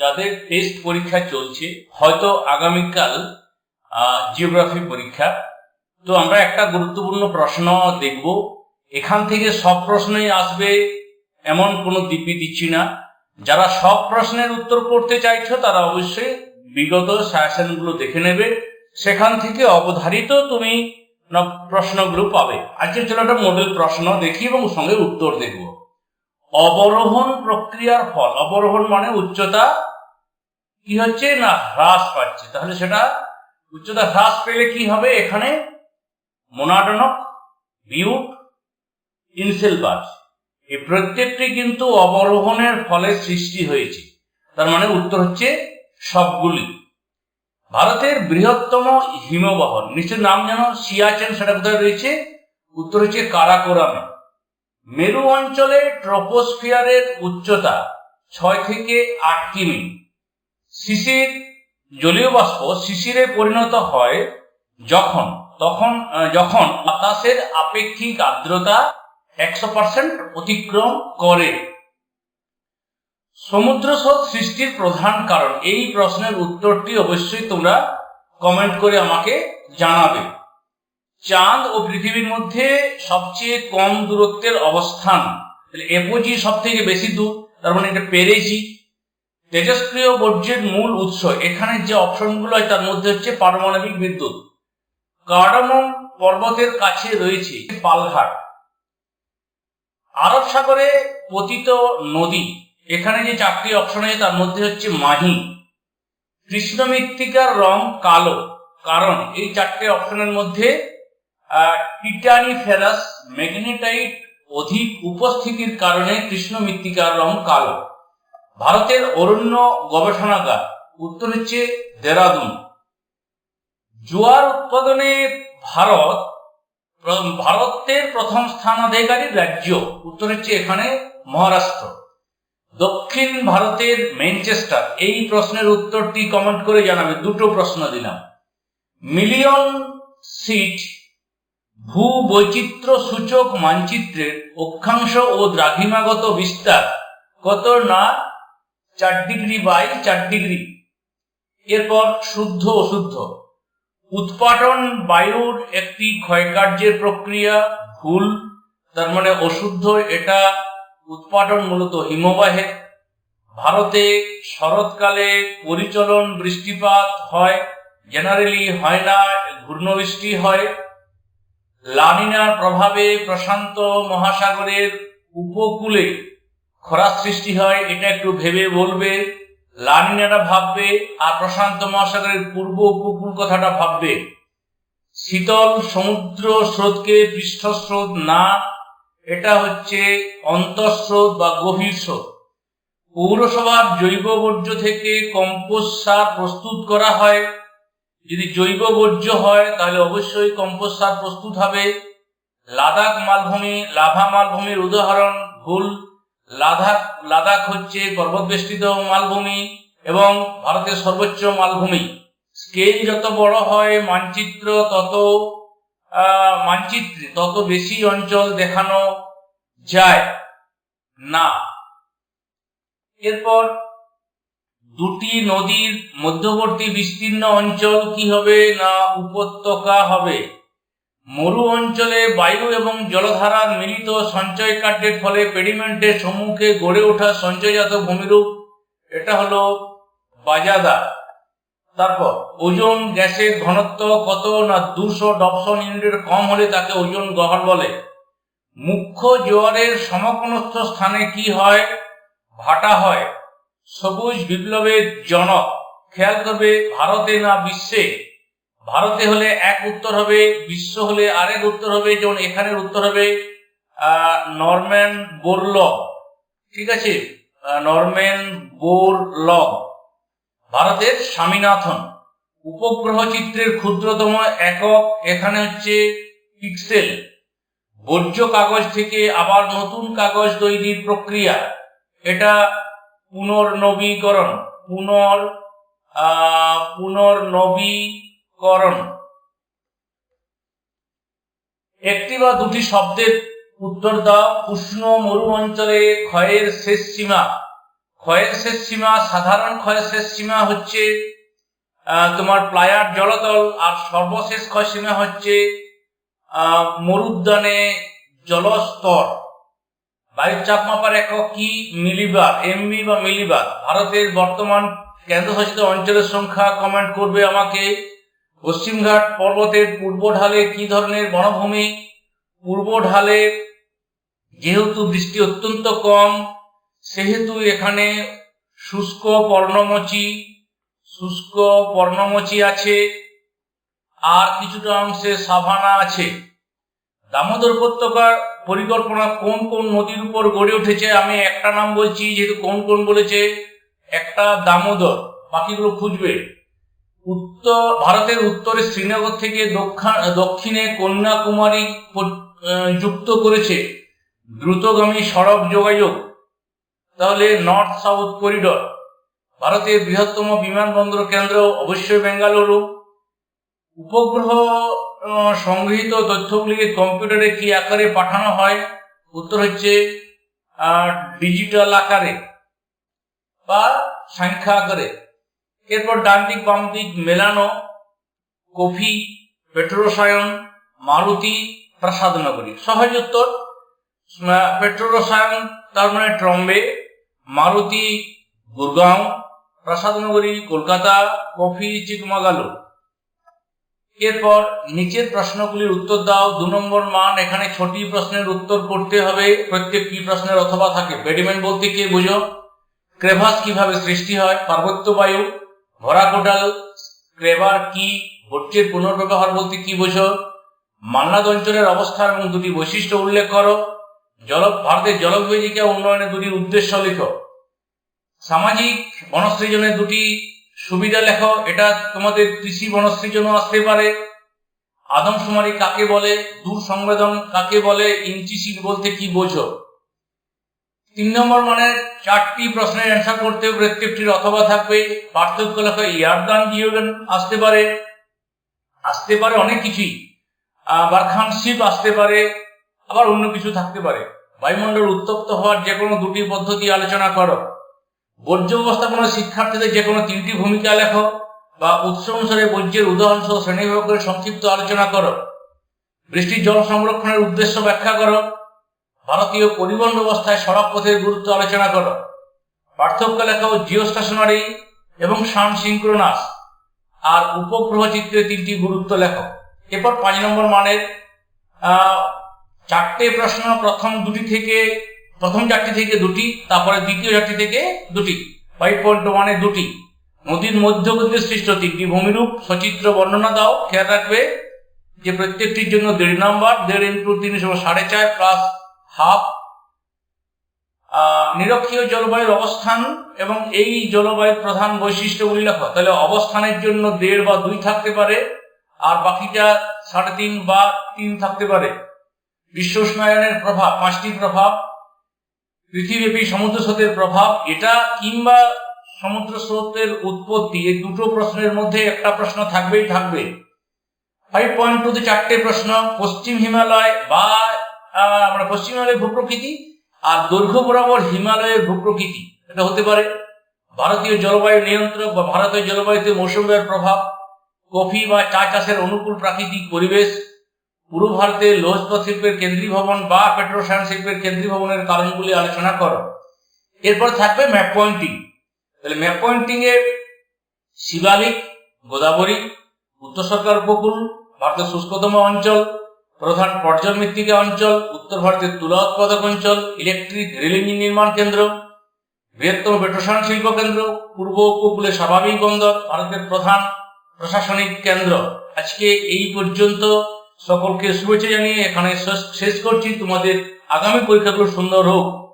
যাদের টেস্ট পরীক্ষা চলছে, হয়তো আগামীকাল জিওগ্রাফি পরীক্ষা। তো আমরা একটা গুরুত্বপূর্ণ প্রশ্ন দেখব। এখান থেকে সব প্রশ্নই আসবে, এমন কোনো দিব্যি দিচ্ছি না। যারা সব প্রশ্নের উত্তর করতে চাইছো, তারা অবশ্যই বিগত সাজেশনগুলো দেখে নেবে। সেখান থেকে অবধারিত তুমি প্রশ্নগুলো পাবে। আজকে চলো একটা মডেল প্রশ্ন দেখি এবং সঙ্গে উত্তর দেখব। অবরোহণ প্রক্রিয়ার ফল। অবরোহণ মানে উচ্চতা কি হচ্ছে না হ্রাস পাচ্ছে? তাহলে সেটা উচ্চতা হ্রাস পেলে কি হবে? এখানে মোনাডনক বিউট ইনসেলবাস এই প্রত্যেকটি কিন্তু অবরোহণের ফলে সৃষ্টি হয়েছে। তার মানে উত্তর হচ্ছে সবগুলি। ভারতের বৃহত্তম হিমবাহ, নিচের নাম যেন সিয়াচেন সেটা কোথায় রয়েছে? উত্তর হচ্ছে কারাকোরামে। মেরু অঞ্চলে ট্রপোস্ফিয়ারের উচ্চতা ছয় থেকে আট কিমি। শিশির, জলীয় বাষ্প শিশিরে পরিণত হয় যখন, তখন যখন বাতাসের আপেক্ষিক আর্দ্রতা একশো পার্সেন্ট অতিক্রম করে। সমুদ্র স্রোত সৃষ্টির প্রধান কারণ, এই প্রশ্নের উত্তরটি অবশ্যই তোমরা কমেন্ট করে আমাকে জানাবে। চাঁদ ও পৃথিবীর মধ্যে সবচেয়ে কম দূরত্বের অবস্থান। তাহলে এপোজি সব থেকে বেশি দূর, তার মানে এটা পেরেছি। তেজস্ক্রিয় বর্জ্যের মূল উৎস, এখানে যে অপশনগুলো হয় তার মধ্যে হচ্ছে পারমাণবিক বিদ্যুৎ। কার্ডামম পর্বতের কাছে রয়েছে পালঘাট। আরব সাগরে পতিত নদী, এখানে যে চারটি অপশন আছে তার মধ্যে হচ্ছে মাহি। কৃষ্ণ মৃত্তিকার রং কালো, কারণ এই চারটে অপশনের মধ্যে টিটানি ফেরাস ম্যাগনেটাইট অধিক উপস্থিতির কারণে কৃষ্ণ মৃত্তিকার রং কালো। ভারতের অরণ্য গবেষণাগার, উত্তর হচ্ছে দেরাদুন। জোয়ার উৎপাদনে ভারত ভারতের প্রথম স্থানাধিকারী রাজ্য, উত্তর হচ্ছে এখানে মহারাষ্ট্র। দক্ষিণ ভারতের ম্যানচেস্টার, এই প্রশ্নের উত্তরটি কমেন্ট করে জানাবে, দুটো প্রশ্ন দিলাম। মিলিয়ন সিট ভূ বৈচিত্র্য সূচক মানচিত্রের অক্ষাংশ ও দ্রাঘিমাগত বিস্তার কত না চার ডিগ্রি বাই চার ডিগ্রি। এরপর শুদ্ধ অশুদ্ধ। উৎপাদন বায়ুর একটি ক্ষয়কার্যের প্রক্রিয়া ভুল, তার মানে অশুদ্ধ, এটা উৎপাদন মূলত হিমবাহে। ভারতে শরৎকালে পরিচলন বৃষ্টিপাত হয়, জেনারেলি হয় না, ঘূর্ণবৃষ্টি হয়। লানিনার প্রভাবে প্রশান্ত মহাসাগরের উপকূলে খরা সৃষ্টি হয়, এটা একটু ভেবে বলবে। লানিনাটা ভাববে আর প্রশান্ত মহাসাগরের পূর্ব উপকূল কথাটা ভাববে। শীতল সমুদ্র স্রোতকে পৃষ্ঠস্রোত না, এটা হচ্ছে অন্তঃস্রোত বা গভীর স্রোত। পৌরসভার জৈব বর্জ্য থেকে কম্পোস্ট সার প্রস্তুত করা হয়। যদি জৈব বর্জ্য হয়, তাহলে অবশ্যই কম্পোস্ট সার প্রস্তুত হবে। লাদাখ মালভূমি, লাভা মালভূমির উদাহরণ, ভুল। লাদাখ লাদাখ হচ্ছে পর্বতবেষ্টিত মালভূমি এবং ভারতের সর্বোচ্চ মালভূমি। স্কেল যত বড় হয়, মানচিত্র তত মানচিত্রে তত বেশি অঞ্চল দেখানো যায় না। এরপর দুটি নদীর মধ্যবর্তী বিস্তীর্ণ অঞ্চল কি হবে না উপত্যকা হবে? মরু অঞ্চলে বায়ু এবং জলধারার মিলিত সঞ্চয় কার্যের ফলে পেডিমেন্টের সম্মুখে গড়ে ওঠা সঞ্চয়জাত ভূমিরূপ, এটা হলো বাজাদা তারপর, ওজন গ্যাসের ঘনত্ব কত না দুশো ডপসন ইউনিটের কম হলে তাকে ওজন গহর বলে? মুখ্য জোয়ারের সমকোণস্থ স্থানে কি হয়? ভাটা হয়। সবুজ বিপ্লবের জনক। খেয়াল করবে, ভারতে না বিশ্বে? ভারতে হলে এক উত্তর হবে, বিশ্ব হলে আরেক উত্তর হবে, যেমন এখানের উত্তর হবে নরম্যান বোরলগ। ঠিক আছে? Norman Borlaug. ভারতের স্বামীনাথন। উপগ্রহ চিত্রের ক্ষুদ্রতম একক এখানে হচ্ছে পিক্সেল। বর্জ্য কাগজ থেকে আবার নতুন কাগজ তৈরির প্রক্রিয়া। এটা পুনর্নবীকরণ, পুনর পুনর্নবীকরণ। একটি বা দুটি শব্দের উত্তর দাও। উষ্ণ মরু অঞ্চলে ক্ষয়ের শেষ সীমা। ক্ষয়ের শেষ সীমা, সাধারণ ক্ষয়ের শেষ সীমা হচ্ছে তোমার প্লায়ার জলতল আর সর্বশেষ ক্ষয় সীমা হচ্ছে মরুদ্যানে জলস্তর। বায়ুর চাপ মাপার একক কি? মিলিবার এমবি বা মিলিবার। ভারতের বর্তমান কেন্দ্রশাসিত অঞ্চলের সংখ্যা কমেন্ট করবে আমাকে। পশ্চিমঘাট পর্বতের পূর্ব ঢালে কি ধরনের বনভূমি? পূর্ব ঢালে যেহেতু বৃষ্টি অত্যন্ত কম, সেহেতু এখানে শুষ্ক পর্ণমোচী শুষ্ক পর্ণমোচী আছে, আর কিছুটা অংশে সাভানা আছে। দামোদর উপত্যকার পরিকল্পনা কোন কোন নদীর উপর গড়ে উঠেছে, আমি একটা নাম বলছি, যেহেতু কোন কোন বলেছে, একটা দামোদর, বাকিগুলো খুঁজবে। উত্তর, ভারতের উত্তরে শ্রীনগর থেকে দক্ষা- দক্ষিণে কন্যাকুমারী যুক্ত করেছে। দ্রুতগামী সড়ক যোগাযোগ, তাহলে নর্থ সাউথ করিডর। ভারতের বৃহত্তম বিমানবন্দর কেন্দ্র অবশ্যই বেঙ্গালুরু। উপগ্রহ সংগৃহীত তথ্যগুলিকে কম্পিউটারে কি আকারে পাঠানো হয়? উত্তর হচ্ছে ডিজিটাল আকারে বা সংখ্যা আকারে। এরপর ডান দিক বাম দিক মেলানো, কফি, পেট্রোরসায়ন, মারুতি প্রাসাদ নগরী সহজ উত্তর পেট্রোরসায়ন, তার মানে ট্রম্বে, মারুতি, গুরগাঁও প্রাসাদ নগরী কলকাতা, কফি, চিকমাগালুর। এরপর নিচের প্রশ্নগুলির উত্তর দাও। দু নম্বর মান, এখানে ছটি প্রশ্নের উত্তর করতে হবে। প্রত্যেকটি প্রশ্নের অথবা থাকে। বেডিমেন্ট বলতে কি বুঝো? ক্রেভাস কীভাবে সৃষ্টি হয়? পার্বত্য বায়ু ভরা কোটাল ক্রেভার কি ভোট্টের পুনর্ব্যবহার বলতে কি বোঝো? মান্নাদ অঞ্চলের অবস্থান এবং দুটি বৈশিষ্ট্য উল্লেখ করো। জল ভারতের জলবিভাজিকা উন্নয়নের দুটি উদ্দেশ্য লেখো। সামাজিক বনসৃজনের দুটি সুবিধা লেখো, এটা তোমাদের কৃষি বনসৃজনও আসতে পারে। আদমশুমারি কাকে বলে, দূর সংবেদন কাকে বলে ইঞ্চিসিট বলতে কি বোঝো? তিন নম্বর মানের চারটি প্রশ্নের অ্যান্সার করতে প্রত্যেকটির অথবা থাকবে, পার্থক্য লেখা, ইয়ারদান জিওগান আসতে পারে আসতে পারে অনেক কিছুই। বারখানশিপ আসতে পারে, আবার অন্য কিছু থাকতে পারে। বায়ুমণ্ডল উত্তপ্ত হওয়ার যে কোনো দুটি পদ্ধতি আলোচনা করো। বর্জ্য ব্যবস্থাপনা শিক্ষার্থীদের যে কোনো তিনটি ভূমিকা লেখো বা উৎস অনুসারে বর্জ্যের উদাহরণ সহ শ্রেণীভাগ করে সংক্ষিপ্ত আলোচনা করো। বৃষ্টির জল সংরক্ষণের উদ্দেশ্য ব্যাখ্যা করো। ভারতীয় পরিবহন ব্যবস্থায় সড়ক পথের গুরুত্ব আলোচনা করো। পার্থক্য লেখাও জিও স্টেশনারি এবং সান সিঙ্ক্রোনাস আর উপগ্রহ চিত্রে তিনটি গুরুত্ব লেখো। এরপর পাঁচ নম্বর মানের চারটে প্রশ্ন প্রথম দুটি থেকে প্রথম চারটি থেকে দুটি, তারপরে দ্বিতীয় চারটি থেকে দুটি। ফাইভ পয়েন্ট ওয়ানে দুটি। নদীর মধ্যবর্তী সৃষ্ট তিনটি ভূমিরূপ, সচিত্র বর্ণনা দাও, খেয়াল রাখবে যে প্রত্যেকটির জন্য দেড় নাম্বার, দেড় ইন্টু তিন সাড়ে চার প্লাস হাফ নিরক্ষীয় জলবায়ুর অবস্থান এবং এই জলবায়ুর প্রধান বৈশিষ্ট্যগুলি লেখো। তাহলে অবস্থানের জন্য দেড় বা দুই থাকতে পারে, আর বাকিটা সাড়ে তিন বা তিন থাকতে পারে। বিশ্ব উষ্ণায়নের প্রভাব, পাঁচটি প্রভাব। পৃথিবীব্যাপী সমুদ্র স্রোতের প্রভাব, এটা কিংবা সমুদ্র স্রোতের উৎপত্তি, এই দুটো প্রশ্নের মধ্যে একটা প্রশ্ন থাকবেই থাকবে। ফাইভ পয়েন্ট টু চারটে প্রশ্ন, পশ্চিম হিমালয় বা আমরা পশ্চিম হিমালয়ের ভূপ্রকৃতি আর দৈর্ঘ্য বরাবর হিমালয়ের ভূপ্রকৃতি। এটা হতে পারে ভারতীয় জলবায়ু নিয়ন্ত্রক বা ভারতীয় জলবায়ুতে মৌসুমের প্রভাব, কফি বা চা চাষের অনুকূল প্রাকৃতিক পরিবেশ পূর্ব ভারতে লোহ শিল্পের কেন্দ্রীয় ভবন বা পেট্রোসায়ন শিল্পের কেন্দ্রীয় ভবনের কারণগুলি আলোচনা করো। এরপর থাকবে ম্যাপ পয়েন্টিং তাহলে ম্যাপ পয়েন্টিং এ শিবালিক গোদাবরী, উত্তর সরকার উপকূল, ভারতের শুষ্কতম অঞ্চল, প্রধান পর্যটন মৃত্তিকা অঞ্চল, উত্তর ভারতের তুলা উৎপাদক অঞ্চল ইলেকট্রিক রেল ইঞ্জিন নির্মাণ কেন্দ্র, বৃহত্তম পেট্রোসায়ন শিল্প কেন্দ্র, পূর্ব উপকূলে স্বাভাবিক বন্দর, ভারতের প্রধান প্রশাসনিক কেন্দ্র। আজকে এই পর্যন্ত সকলকে শুভেচ্ছা জানিয়ে এখানে শেষ- করছি। তোমাদের আগামী পরীক্ষাগুলো সুন্দর হোক।